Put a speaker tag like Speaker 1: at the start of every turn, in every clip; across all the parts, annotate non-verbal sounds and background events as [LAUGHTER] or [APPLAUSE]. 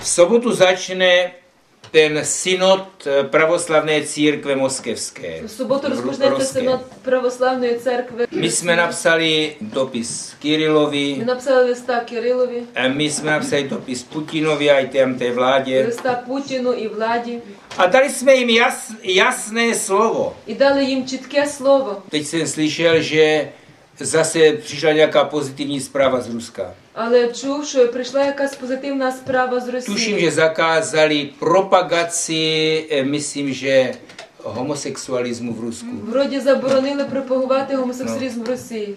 Speaker 1: V sobotu začne ten synod eh, pravoslavné církve moskevské. V
Speaker 2: sobotu
Speaker 1: rozpočnete
Speaker 2: synod pravoslavné církve.
Speaker 1: My jsme napsali dopis Kirilovi.
Speaker 2: My napsali lista Kirilovi.
Speaker 1: A my jsme napsali dopis Putinovi a tam té vládě.
Speaker 2: Lista Putinu i vládě.
Speaker 1: A dali jsme jim jas, jasné slovo.
Speaker 2: I dali jim čitké slovo.
Speaker 1: Teď jsem slyšel, že zase přišla nějaká pozitivní zpráva z Ruska.
Speaker 2: Але чув, що прийшла якась позитивна справа з
Speaker 1: Tuším,
Speaker 2: Росії.
Speaker 1: že zakázali propagaci, eh, myslím, že homosexualismu v Rusku.
Speaker 2: Вроді заборонили пропагувати гомосексуалізм в Росії.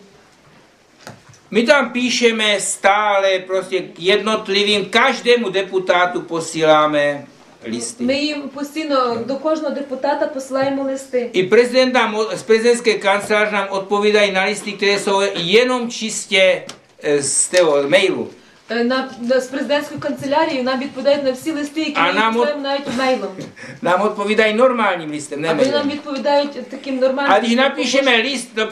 Speaker 1: My tam píšeme stále prostě k jednotlivým, každému deputátu posíláme listy.
Speaker 2: Ми їм постійно до кожного депутата посилаємо листи.
Speaker 1: I prezident nám, od- z prezidentské kanceláře nám odpovídají na listy, které jsou jenom čistě Е, з того мейлу.
Speaker 2: Е, на, на, з президентської канцелярії нам відповідають на всі листи, які
Speaker 1: а
Speaker 2: ми
Speaker 1: нам
Speaker 2: от... навіть мейлом. [LAUGHS]
Speaker 1: Нам відповідають нормальним листом,
Speaker 2: не мейлом. нам відповідають таким нормальним.
Speaker 1: А і напишемо лист до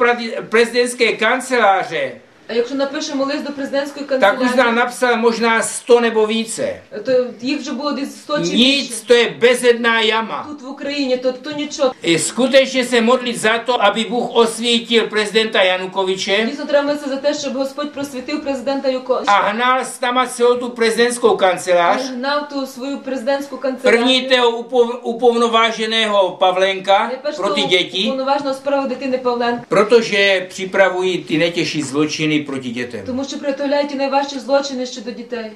Speaker 1: президентської канцелярії,
Speaker 2: А якщо напишемо лист до президентської
Speaker 1: tak už
Speaker 2: канцелярії,
Speaker 1: nám napsal možná 100 nebo více.
Speaker 2: то їх вже було десь 100 чи більше.
Speaker 1: Nic, to je bezedná jama.
Speaker 2: Тут в Україні, то, то нічого.
Speaker 1: I skutečně se modlit za to, aby Bůh osvítil prezidenta Janukoviče
Speaker 2: Дійсно треба молитися за те, щоб Господь просвітив президента
Speaker 1: a
Speaker 2: Юковича.
Speaker 1: hnal s tama celou tu prezidentskou kancelář.
Speaker 2: Гнав ту свою президентську
Speaker 1: První
Speaker 2: канцелярію.
Speaker 1: toho upov- upovnováženého Pavlenka
Speaker 2: Найперш
Speaker 1: proti
Speaker 2: того
Speaker 1: děti,
Speaker 2: повноважного справу дитини Павленка.
Speaker 1: protože připravují ty netěžší zločiny proti dětem.
Speaker 2: Тому що приготовляють і найважчі злочини щодо дітей.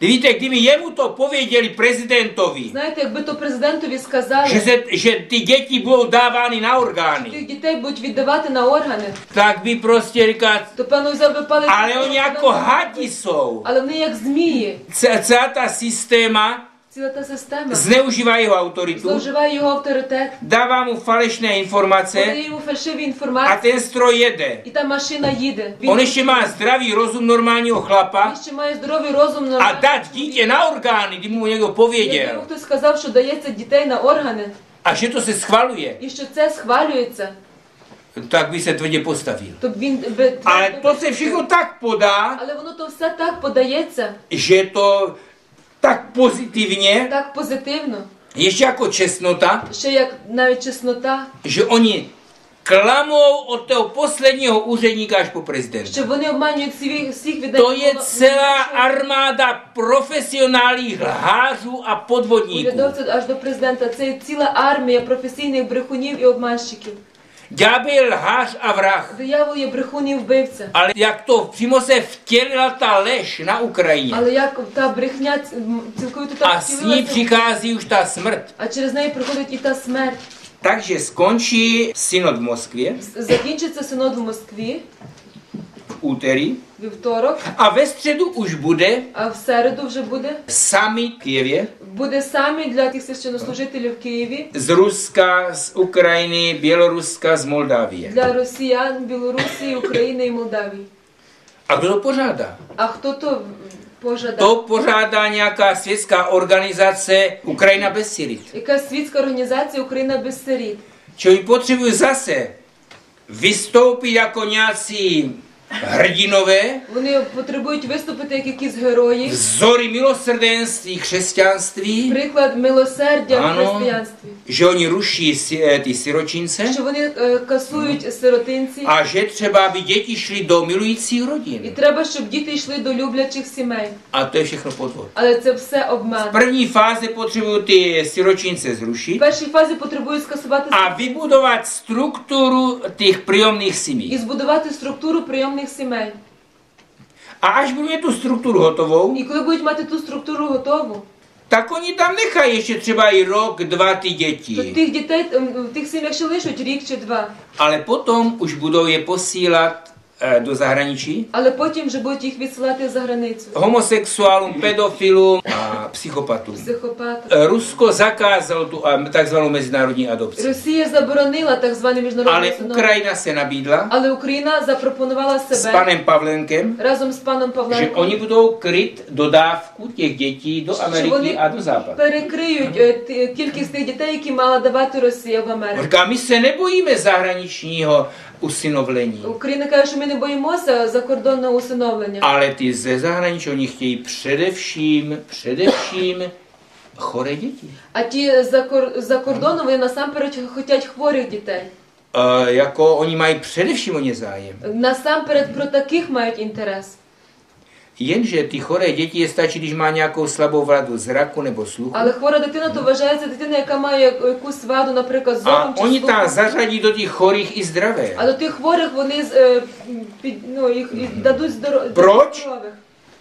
Speaker 1: Víte, kdyby jemu to pověděli prezidentovi,
Speaker 2: Знаєте, якби то президентові сказали,
Speaker 1: že, se, že ty děti budou dávány na
Speaker 2: тих
Speaker 1: orgány,
Speaker 2: дітей будуть віддавати на органи,
Speaker 1: tak by prostě říkat,
Speaker 2: то певно взяв би палець.
Speaker 1: ale oni jako hadi jsou.
Speaker 2: Але вони як змії.
Speaker 1: Ce- Celá ta systéma
Speaker 2: Ціла та система
Speaker 1: zneužívá jeho autoritu,
Speaker 2: зловживає його авторитет,
Speaker 1: dává mu falešné informace
Speaker 2: подає йому фальшиві
Speaker 1: a
Speaker 2: інформації,
Speaker 1: ten stroj jede.
Speaker 2: і та машина їде.
Speaker 1: On ještě má zdravý rozum normálního chlapa
Speaker 2: Він ще mає здоровий розум на
Speaker 1: a dát dítě na orgány, kdy mu někdo
Speaker 2: Якби
Speaker 1: pověděl.
Speaker 2: йому хтось сказав, що дається дітей на органи,
Speaker 1: A že to se schvaluje,
Speaker 2: і що це схвалюється,
Speaker 1: tak by se tvrdě postavil.
Speaker 2: то він би
Speaker 1: Ale to se všechno tak podá,
Speaker 2: але воно то все так подається,
Speaker 1: že to tak pozitivně,
Speaker 2: так позитивно,
Speaker 1: ještě jako čestnota,
Speaker 2: ще як навіть чеснота,
Speaker 1: že oni klamou od toho posledního úředníka až po prezidenta.
Speaker 2: що вони обманюють всіх, всіх від
Speaker 1: To je celá armáda profesionálních lhářů a podvodníků.
Speaker 2: урядовців аж до президента. Це є ціла армія професійних брехунів і обманщиків.
Speaker 1: Ďábel je lhář a vrah.
Speaker 2: Диявол є брехун і вбивця.
Speaker 1: Ale jak to přímo se vtělila ta lež na Ukrajině
Speaker 2: Але як та брехня ц- м, цілковито
Speaker 1: a
Speaker 2: так
Speaker 1: s ní
Speaker 2: втілилася,
Speaker 1: přichází už ta smrt.
Speaker 2: а через неї приходить і та смерть.
Speaker 1: Takže skončí synod v Moskvě
Speaker 2: З- Закінчиться синод в Москві
Speaker 1: v úterý
Speaker 2: вівторок,
Speaker 1: a ve středu už bude
Speaker 2: а в середу вже буде.
Speaker 1: summit v Kijevě
Speaker 2: Буде самі для тих священнослужителів в Києві,
Speaker 1: z Ruska, z Ukrajiny, Běloruska, z Moldávie.
Speaker 2: для росіян, Білорусі, України і Молдавії.
Speaker 1: A kdo to pořádá?
Speaker 2: А хто то пожадав?
Speaker 1: To pořádá nějaká světská organizace Ukrajina bez Syrit.
Speaker 2: Якась світська організація Україна без сиріт.
Speaker 1: Čili potřebují zase vystoupit jako nějací hrdinové,
Speaker 2: Вони потребують виступити як якісь герої.
Speaker 1: vzory milosrdenství, křesťanství,
Speaker 2: Приклад милосердя в
Speaker 1: Ano.
Speaker 2: християнстві.
Speaker 1: že oni ruší si- eh, ty siročince
Speaker 2: Що вони е, касують сиротинці.
Speaker 1: a že třeba aby děti šly do milujících
Speaker 2: І
Speaker 1: rodin.
Speaker 2: треба, щоб діти йшли до люблячих сімей.
Speaker 1: A to je všechno podvod.
Speaker 2: Але це все
Speaker 1: V
Speaker 2: обман.
Speaker 1: první fázi potřebují ty siročince
Speaker 2: В
Speaker 1: zrušit
Speaker 2: першій фазі потребують скасувати
Speaker 1: a vybudovat strukturu těch příjemných
Speaker 2: і
Speaker 1: simí.
Speaker 2: збудувати структуру прийомних сімей.
Speaker 1: A až budou mít tu strukturu hotovou,
Speaker 2: І коли будуть мати ту структуру готову,
Speaker 1: tak oni tam nechají ještě třeba i rok, dva ty
Speaker 2: то
Speaker 1: děti.
Speaker 2: тих дітей м, в тих сім'ях ще лишуть рік чи два.
Speaker 1: Ale potom už budou je posílat eh, do zahraničí
Speaker 2: Але потім вже будуть їх відсилати за границю.
Speaker 1: homosexuálům, pedofilům a psychopatům.
Speaker 2: Психопати.
Speaker 1: Eh, Rusko zakázalo tu eh, takzvanou mezinárodní adopci.
Speaker 2: Росія заборонила так звані міжнародні
Speaker 1: Ale
Speaker 2: усиновлення.
Speaker 1: Ukrajina se nabídla
Speaker 2: Але Україна запропонувала
Speaker 1: s
Speaker 2: себе
Speaker 1: panem Pavlenkem,
Speaker 2: разом з паном
Speaker 1: že
Speaker 2: Павленком,
Speaker 1: oni budou kryt dodávku těch dětí do Ameriky a do Západu.
Speaker 2: перекриють е, ті- кількість тих дітей, які мала давати Росія в
Speaker 1: On
Speaker 2: Америку.
Speaker 1: Říká, my se nebojíme zahraničního usynovlení.
Speaker 2: Україна каже, що ми не боїмося закордонного усиновлення.
Speaker 1: Ale ty ze zahraničí, oni chtějí především, především choré děti.
Speaker 2: А ті за, кор... за кордоном вони насамперед хочуть хворих дітей.
Speaker 1: E, jako oni mají především o ně zájem.
Speaker 2: Насамперед про таких мають інтерес.
Speaker 1: Jenže ty choré děti je stačí, když má nějakou slabou vadu zraku nebo sluchu.
Speaker 2: Ale chorá dětina to vážají dětina, jaká má jakous vadu, například zorem
Speaker 1: A oni tam zařadí do těch chorých i zdravé.
Speaker 2: A do těch chorých oni no, jich, mm -hmm.
Speaker 1: zdro...
Speaker 2: Proč?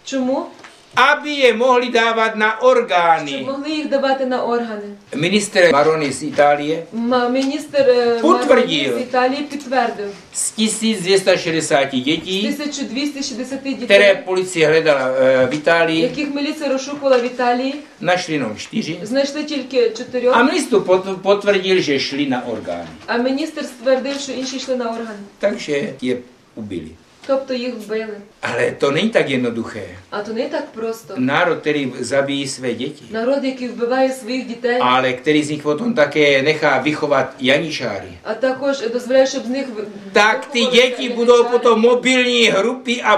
Speaker 2: Čemu?
Speaker 1: Aby je mohli dávat na
Speaker 2: Щоб
Speaker 1: orgány.
Speaker 2: могли їх давати на органи.
Speaker 1: Minister Maroni z Itálie
Speaker 2: М- Міністр е,
Speaker 1: Потвердив.
Speaker 2: Мароні з Італії підтвердив.
Speaker 1: z 1260
Speaker 2: З
Speaker 1: dětí,
Speaker 2: 1260
Speaker 1: které
Speaker 2: дітей,
Speaker 1: policie hledala eh, v Itálii,
Speaker 2: яких міліція розшукувала в Італії,
Speaker 1: našli jenom čtyři.
Speaker 2: знайшли тільки
Speaker 1: A
Speaker 2: чотирьох,
Speaker 1: ministr pot- potvrdil, že šli na orgány.
Speaker 2: а міністр ствердив, що інші йшли на органи.
Speaker 1: Takže je ubili.
Speaker 2: Тобто їх вбили.
Speaker 1: Ale to není tak jednoduché.
Speaker 2: А то не так просто.
Speaker 1: Národ, který zabíjí své děti,
Speaker 2: Народ, який вбиває своїх дітей,
Speaker 1: ale který z nich potom také nechá vychovat janičáry,
Speaker 2: а також дозволяє, щоб з них ви-
Speaker 1: tak ty
Speaker 2: виховувалися
Speaker 1: děti
Speaker 2: яничари.
Speaker 1: budou potom mobilní hrupy a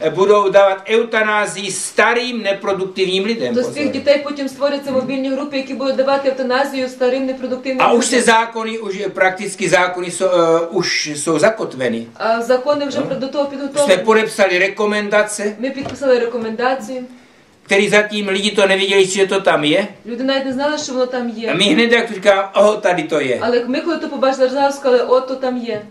Speaker 1: budou dávat, budou dávat eutanázii starým neproduktivním lidem.
Speaker 2: До
Speaker 1: pozor.
Speaker 2: цих дітей потім створяться мобільні групи, які будуть давати евтаназію старим непродуктивним
Speaker 1: A už se
Speaker 2: людям.
Speaker 1: zákony, už prakticky zákony jsou, uh, už jsou zakotveny.
Speaker 2: А закони вже
Speaker 1: No.
Speaker 2: до того
Speaker 1: Jsme
Speaker 2: підготовлені.
Speaker 1: podepsali rekomendace,
Speaker 2: Ми підписали рекомендації.
Speaker 1: které zatím lidi to nevěděli, že to tam je.
Speaker 2: Люди навіть не знали, що воно там
Speaker 1: A
Speaker 2: є.
Speaker 1: my hned jak to říkáme, oh, tady to je.
Speaker 2: Але ми, коли то побачили, зараз сказали, от то там є.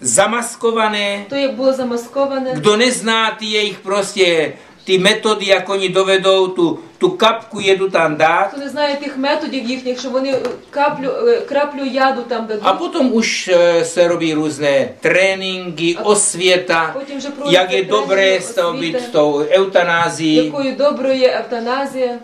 Speaker 1: zamaskované.
Speaker 2: To je bylo zamaskované.
Speaker 1: Kdo nezná ty jejich prostě ty metody, jak oni dovedou tu, tu kapku jedu tam dát.
Speaker 2: Kdo nezná těch metodů jejich, že oni eh, kaplu, eh, kraplu jadu tam dají.
Speaker 1: A potom už eh, se robí různé tréninky, osvěta,
Speaker 2: potom,
Speaker 1: jak je dobré s tou eutanází.
Speaker 2: Jakou je dobrou je
Speaker 1: eutanázie.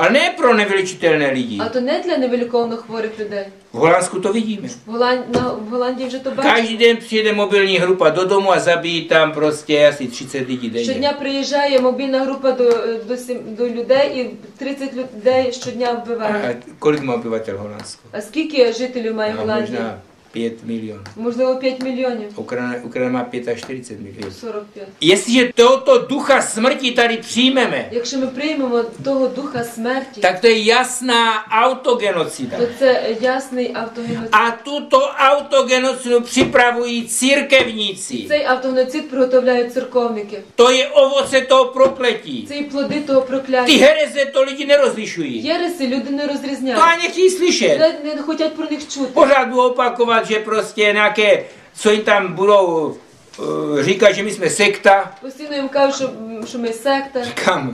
Speaker 1: а не про невилічительне лії.
Speaker 2: А то не для невиліковно хворих людей.
Speaker 1: В Голландську то видіме.
Speaker 2: В, Голланд... ну, в Голландії вже то бачимо.
Speaker 1: Кожен день приїде мобільна група додому, а забій там просто ясні 30 людей.
Speaker 2: Щодня приїжджає мобільна група до, до, сім- до людей і 30 людей щодня вбиває.
Speaker 1: А, коли мав вбивати в Голландську?
Speaker 2: А скільки жителів має Голландія?
Speaker 1: možná 5 milionů.
Speaker 2: Можливо, 5 мільйонів.
Speaker 1: Ukrajina, Ukrajina má 45 milionů.
Speaker 2: 45.
Speaker 1: Jestliže tohoto ducha smrti tady přijmeme,
Speaker 2: Якщо ми приймемо того духа смерті,
Speaker 1: tak to je jasná autogenocida.
Speaker 2: то це ясний автогеноцид.
Speaker 1: A tuto autogenocidu připravují církevníci.
Speaker 2: Цей автогеноцид приготовляють церковники.
Speaker 1: To je ovoce toho prokletí.
Speaker 2: Це і плоди того
Speaker 1: Ty
Speaker 2: прокляття.
Speaker 1: hereze to lidi nerozlišují.
Speaker 2: Єреси люди не
Speaker 1: To
Speaker 2: розрізняють.
Speaker 1: ani nechtějí slyšet.
Speaker 2: Не, не хочуть про них чути.
Speaker 1: Pořád budou opakovat, že prostě nějaké, co jim tam budou uh, říkat, že my jsme sekta.
Speaker 2: Постійно їм кажуть, що, що ми секта.
Speaker 1: Kam?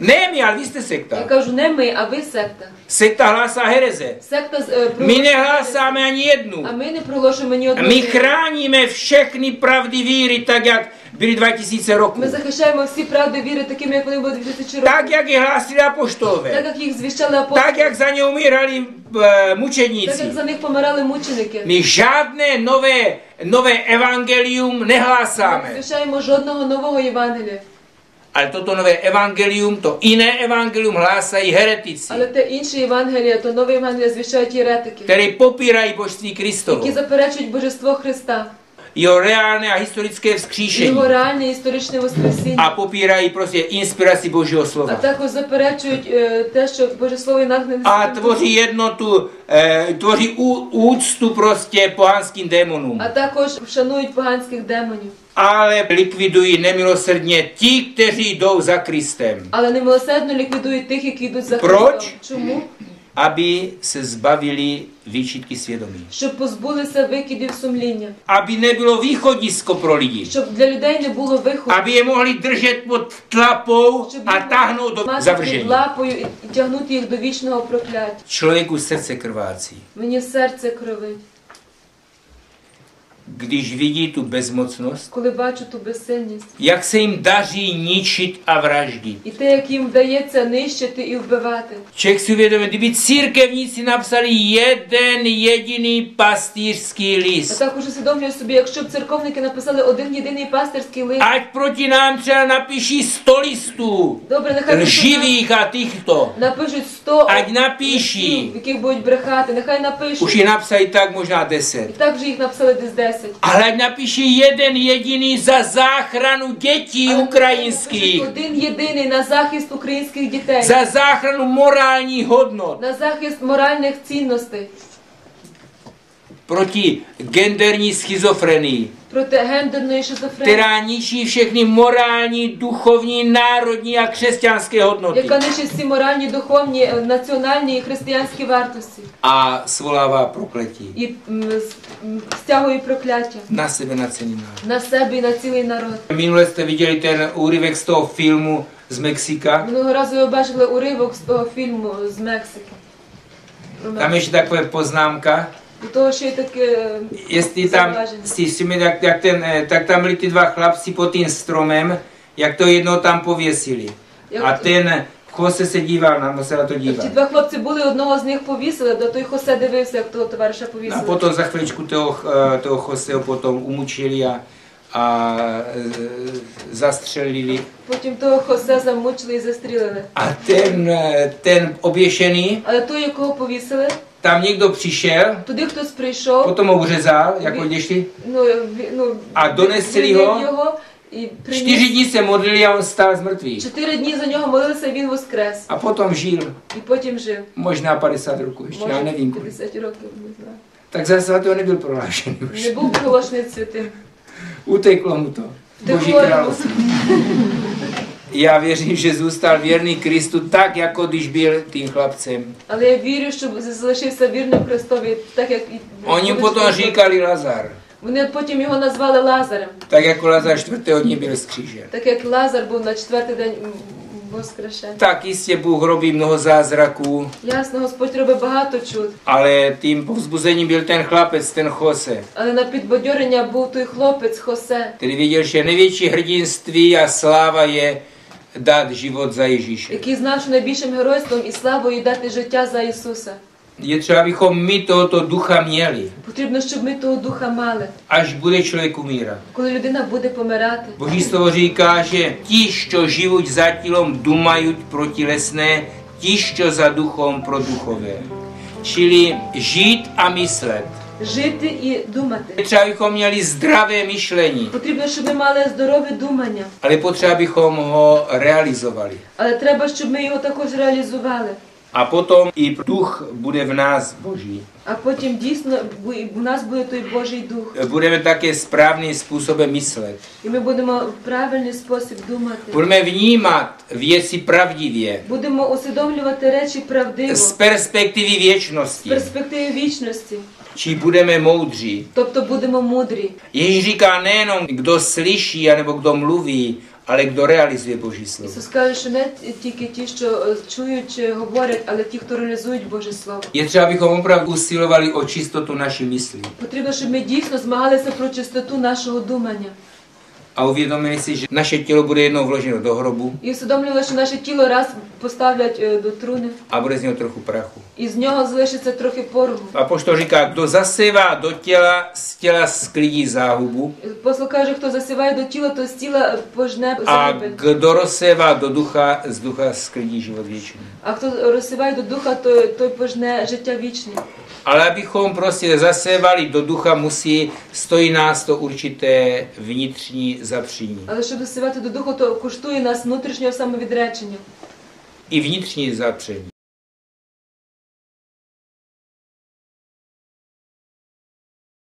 Speaker 1: Ne my, ale vy jste
Speaker 2: Я
Speaker 1: sekta.
Speaker 2: кажу, не ми, а ви секта.
Speaker 1: Sekta hlásá hereze.
Speaker 2: Секта з- е,
Speaker 1: My
Speaker 2: проголошує-
Speaker 1: nehlásáme ani jednu.
Speaker 2: А ми не проголошуємо ні одну.
Speaker 1: My chráníme všechny pravdy víry, tak jak byly 2000 roků.
Speaker 2: Ми захищаємо всі правди віри такими, як вони були 2000 років.
Speaker 1: Tak, jak je hlásili
Speaker 2: Так,
Speaker 1: apoštolové.
Speaker 2: як їх звіщали апостоли.
Speaker 1: Tak, jak za ně umírali eh,
Speaker 2: Так, як
Speaker 1: mučedníci.
Speaker 2: за них помирали мученики.
Speaker 1: My žádné nové, nové evangelium nehlásáme.
Speaker 2: Звіщаємо жодного нового Євангелія.
Speaker 1: Ale toto nové evangelium, to jiné evangelium hlásají heretici,
Speaker 2: Але те інше Євангелія, то нове Євангелія звіщають єретики,
Speaker 1: kteří popírají božství Kristovo,
Speaker 2: які заперечують божество Христа,
Speaker 1: jeho reálne a historické vzkříšení.
Speaker 2: Його реальне історичне воскресіння.
Speaker 1: А попірають просто інспірації Божого
Speaker 2: Слова.
Speaker 1: А
Speaker 2: також заперечують е, те, що Боже Слово і нагнене.
Speaker 1: А творі єдноту, е, творі уцту просто поганським демонам.
Speaker 2: А також вшанують поганських демонів.
Speaker 1: Але ліквідує немилосердне ті, які йдуть за Христем.
Speaker 2: Але немилосердно ліквідують тих, які йдуть за Христом. Проч? Чому?
Speaker 1: аби се збавили вичитки свідомі.
Speaker 2: Щоб позбулися викидів сумління.
Speaker 1: Аби не було виходисько про людей.
Speaker 2: Щоб для людей не було виходу.
Speaker 1: Аби
Speaker 2: могли
Speaker 1: держати
Speaker 2: під
Speaker 1: тлапою, а
Speaker 2: тягнути до
Speaker 1: завження.
Speaker 2: лапою і тягнути їх до вічного прокляття.
Speaker 1: Чоловіку серце криваці.
Speaker 2: Мені серце кривить.
Speaker 1: když vidí tu bezmocnost,
Speaker 2: коли бачу ту безсильність.
Speaker 1: jak se jim daří ničit a vraždit.
Speaker 2: І те, як їм вдається нищити і вбивати.
Speaker 1: Člověk si uvědomuje, kdyby církevníci napsali jeden jediný pastýřský
Speaker 2: Я
Speaker 1: list,
Speaker 2: також усвідомлюю собі, якщо б церковники написали один єдиний пастирський лист,
Speaker 1: ať proti nám třeba napíší sto listů,
Speaker 2: добре, нехай напишуть,
Speaker 1: lživých a těchto,
Speaker 2: напишуть 100
Speaker 1: ať
Speaker 2: листів,
Speaker 1: napíší,
Speaker 2: в яких будуть брехати, нехай
Speaker 1: už
Speaker 2: напишуть.
Speaker 1: je napsali tak možná
Speaker 2: І
Speaker 1: deset,
Speaker 2: так вже їх написали десь 10.
Speaker 1: ale ať napíší jeden jediný za záchranu dětí
Speaker 2: Але
Speaker 1: ukrajinských,
Speaker 2: напишуть Один єдиний на захист українських дітей,
Speaker 1: za záchranu morálních hodnot,
Speaker 2: на захист моральних цінностей,
Speaker 1: proti genderní schizofrenii,
Speaker 2: проти гендерної шизофренії,
Speaker 1: která ničí všechny morální, duchovní, národní a křesťanské hodnoty
Speaker 2: яка нищить всі моральні, духовні, е, національні і християнські вартості.
Speaker 1: a svolává prokletí
Speaker 2: І м, с- м, стягує прокляття
Speaker 1: na sebe na celý národ.
Speaker 2: на себе і на цілий народ.
Speaker 1: Minule jste viděli ten úryvek z toho filmu z Mexika.
Speaker 2: Минулого разу ви бачили уривок з того фільму з Мексики. Про
Speaker 1: Tam
Speaker 2: Мексику.
Speaker 1: ještě takové poznámka,
Speaker 2: До того, що є таке
Speaker 1: jestli tam,
Speaker 2: Zavážený.
Speaker 1: si všimli, jak, jak ten, eh, tak tam byli ty dva chlapci pod tím stromem, jak to jednou tam pověsili.
Speaker 2: як
Speaker 1: A ten Jose se díval, na se na to
Speaker 2: ті
Speaker 1: díval.
Speaker 2: два хлопці були, одного з них повісили, до той Хосе дивився, як того товариша
Speaker 1: No a
Speaker 2: повісили.
Speaker 1: potom za chviličku toho, eh, toho Joseho potom umučili a, a eh, zastřelili.
Speaker 2: Потім того Хосе замучили і застрілили.
Speaker 1: A ten, eh, ten oběšený,
Speaker 2: Але той, якого повісили,
Speaker 1: tam někdo přišel,
Speaker 2: туди хтось прийшов,
Speaker 1: potom ho uřezal, jako
Speaker 2: Vy-
Speaker 1: děšli.
Speaker 2: ну, ві- ну,
Speaker 1: А донесли
Speaker 2: звільнив
Speaker 1: його?
Speaker 2: його і
Speaker 1: Čtyři
Speaker 2: приніс.
Speaker 1: dní se modlili a on stál z mrtvých.
Speaker 2: Чотири дні за нього молилися, він воскрес.
Speaker 1: A potom žil
Speaker 2: І потім жив.
Speaker 1: možná 50 roků ještě, já
Speaker 2: Може,
Speaker 1: nevím.
Speaker 2: 50 rokів, не знаю.
Speaker 1: Tak za svatého nebyl prohlášený
Speaker 2: Не
Speaker 1: už.
Speaker 2: був проголошений святим.
Speaker 1: Uteklo mu to. Boží
Speaker 2: Втекло йому.
Speaker 1: království. Já věřím, že zůstal věrný Kristu tak, jako když byl tím chlapcem.
Speaker 2: Але я вірю, що залишився вірним Христові, так як і
Speaker 1: Oni
Speaker 2: будуть
Speaker 1: potom
Speaker 2: служити.
Speaker 1: říkali Lazar.
Speaker 2: Вони потім його назвали Лазарем,
Speaker 1: Tak jako Lazar čtvrtého dní byl skřížen.
Speaker 2: так як Лазар був на четвертий день м, воскресен.
Speaker 1: Tak jistě Bůh robí mnoho zázraků,
Speaker 2: Ясно, Господь робить багато чуд,
Speaker 1: ale tím povzbuzením byl ten chlapec, ten Jose,
Speaker 2: але на підбадьорення був той хлопець Хосе,
Speaker 1: který viděl, že největší hrdinství a sláva je dát život za Ježíše.
Speaker 2: який знав, що найбільшим геройством і славою дати життя за Ісуса.
Speaker 1: Je třeba, abychom my tohoto ducha měli,
Speaker 2: Потрібно, щоб ми того духа мали,
Speaker 1: až bude člověk umírat.
Speaker 2: коли людина буде помирати.
Speaker 1: Boží slovo říká, že ti, čo živuť za tělom, dumajú protilesné, ti, čo za duchom pro duchové. Čili žít a myslet.
Speaker 2: Жити і думати.
Speaker 1: Je třeba, abychom měli zdravé myšlení,
Speaker 2: Потрібно, щоб ми мали здорове думання,
Speaker 1: ale je potřeba, abychom ho realizovali.
Speaker 2: але треба, щоб ми його також реалізували.
Speaker 1: A potom i duch bude v nás Boží.
Speaker 2: А потім дійсно бу- і в нас буде той Божий дух,
Speaker 1: Budeme také správným způsobem myslet.
Speaker 2: і ми будемо в правильний спосіб думати.
Speaker 1: Budeme vnímat věci pravdivě,
Speaker 2: Будемо усвідомлювати речі правдиво
Speaker 1: z perspektivy
Speaker 2: з
Speaker 1: věčnosti.
Speaker 2: перспективи вічності,
Speaker 1: Či budeme moudří.
Speaker 2: тобто будемо мудрі.
Speaker 1: Ježíš říká nejenom, kdo slyší, anebo kdo mluví, ale kdo realizuje Boží slovo.
Speaker 2: Ісус каже, що не тільки ті, що е, чують чи говорять, але ті, хто реалізують Боже Слово.
Speaker 1: Je třeba, abychom opravdu usilovali o čistotu naší mysli
Speaker 2: Потрібно, щоб ми дійсно змагалися про чистоту нашого думання
Speaker 1: a uvědomili si, že naše tělo bude jednou vloženo do hrobu
Speaker 2: і усвідомлювали, що наше тіло раз поставлять е, до труни,
Speaker 1: a bude z něho trochu prachu.
Speaker 2: і з nього залишиться трохи пороху.
Speaker 1: A poštol říká, kdo zasevá do těla, z těla sklidí záhubu
Speaker 2: Апостол каже, хто засіває до тіла, то з тіла пожне
Speaker 1: a
Speaker 2: загибель.
Speaker 1: kdo rozsévá do ducha, z ducha sklidí život věčný.
Speaker 2: А хто розсіває до духа, той, той пожне життя вічне.
Speaker 1: Ale abychom prostě zasévali do ducha, musí, stojí nás to určité vnitřní zapříní.
Speaker 2: Але щоб досивати до духу, то коштує нас внутрішнього самовідречення.
Speaker 1: І vnitřní zapření.